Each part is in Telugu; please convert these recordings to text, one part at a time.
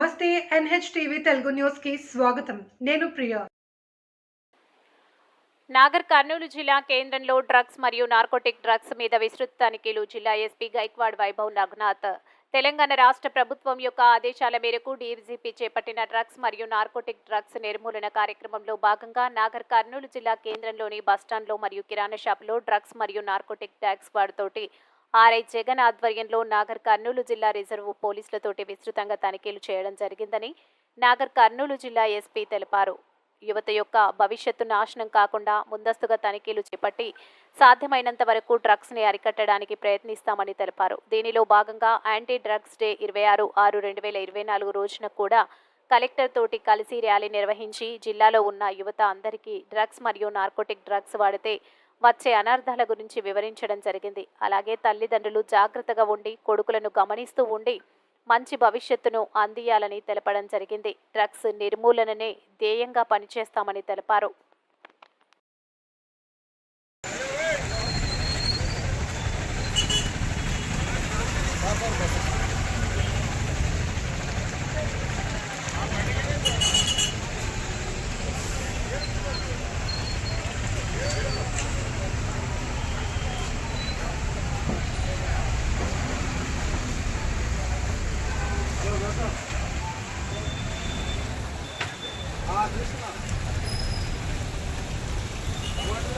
నమస్తే ఎన్హెచ్ టీవీ తెలుగు న్యూస్కి స్వాగతం. నేను ప్రియా. నాగర్ కర్నూలు జిల్లా కేంద్రంలో డ్రగ్స్ మరియు నార్కోటిక్ డ్రగ్స్ మీద విస్తృత తనిఖీలు జిల్లా ఎస్పీ గైక్వాడ్ వైభవ్ నగ్నాథ్. తెలంగాణ రాష్ట్ర ప్రభుత్వం యొక్క ఆదేశాల మేరకు డీజీపీ చేపట్టిన డ్రగ్స్ మరియు నార్కోటిక్ డ్రగ్స్ నిర్మూలన కార్యక్రమంలో భాగంగా నాగర్ కర్నూలు జిల్లా కేంద్రంలోని బస్టాండ్లో మరియు కిరాణా షాపులో డ్రగ్స్ మరియు నార్కోటిక్ డ్రగ్స్ వాడితోటి ఆర్ఐ జగన్ ఆధ్వర్యంలో నాగర్ కర్నూలు జిల్లా రిజర్వ్ పోలీసులతోటి విస్తృతంగా తనిఖీలు చేయడం జరిగిందని నాగర్ కర్నూలు జిల్లా ఎస్పీ తెలిపారు. యువత యొక్క భవిష్యత్తు నాశనం కాకుండా ముందస్తుగా తనిఖీలు చేపట్టి సాధ్యమైనంత వరకు డ్రగ్స్ని అరికట్టడానికి ప్రయత్నిస్తామని తెలిపారు. దీనిలో భాగంగా యాంటీ డ్రగ్స్ డే ఇరవై ఆరు ఆరు రెండు వేల ఇరవై నాలుగు రోజున కూడా కలెక్టర్ తోటి కలిసి ర్యాలీ నిర్వహించి జిల్లాలో ఉన్న యువత అందరికీ డ్రగ్స్ మరియు నార్కోటిక్ డ్రగ్స్ వాడితే వచ్చే అనర్థాల గురించి వివరించడం జరిగింది. అలాగే తల్లిదండ్రులు జాగ్రత్తగా ఉండి కొడుకులను గమనిస్తూ ఉండి మంచి భవిష్యత్తును అందియాలని తెలపడం జరిగింది. డ్రగ్స్ నిర్మూలననే ధ్యేయంగా పనిచేస్తామని తెలిపారు.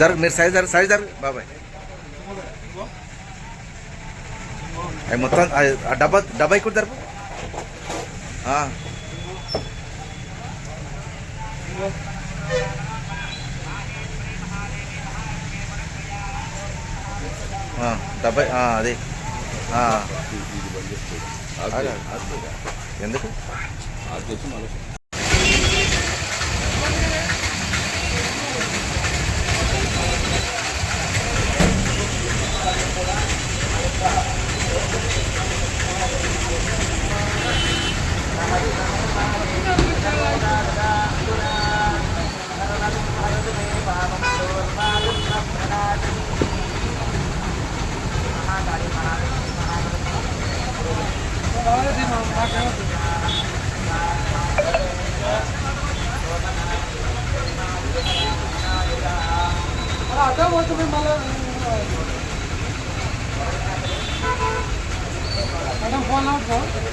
జరుగు మీరు సైజ్ జరుగు సైజ్ జరుగు బాబాయ్ అవి మొత్తం అది- ఆ డబ్బా డబ్బా ఇక్కడ జరుపు ఆ. ఆ, డబ్బా ఆ, అది ఆ. horas, irmão. Bacana. Ah, até o outro vem malandro. Mas não vou, não vou.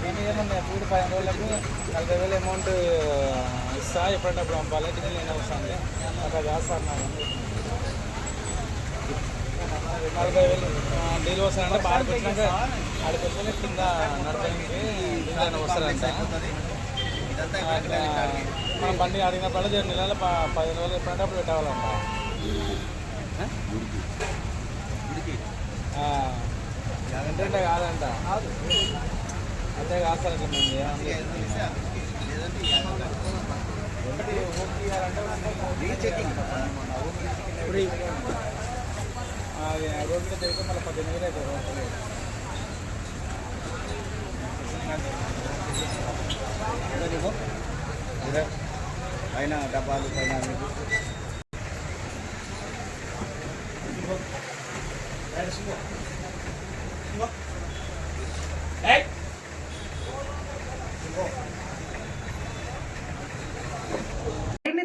Rest లేకుండా అయితే ఏమన్నా పూడి పదిహేను రోజులకు నలభై వేలు అమౌంట్ ఇస్తా ఎప్పుడంటే పంపాలి టికెట్ నేను వస్తాను అట్లా కాదు సార్ నాకు నలభై వేలు డీల్ వస్తానంటే బాగా వచ్చినాక ఆడికి వచ్చినాక కింద నడపడానికి డీల్ వస్తారంట అట్లా మనం బండి అడిగినప్పుడు జర నెలలో ప- పదిహేను రోజులు ఎప్పుడంటే అప్పుడు పెట్టాలంట అంటే కాదంట అంతే ఈ- అది రోడ్డు మీద తిరిగితే మళ్ళీ పద్దెనిమిది వేలు అవుతుంది రోడ్డు పైన డబ్బాలు పైన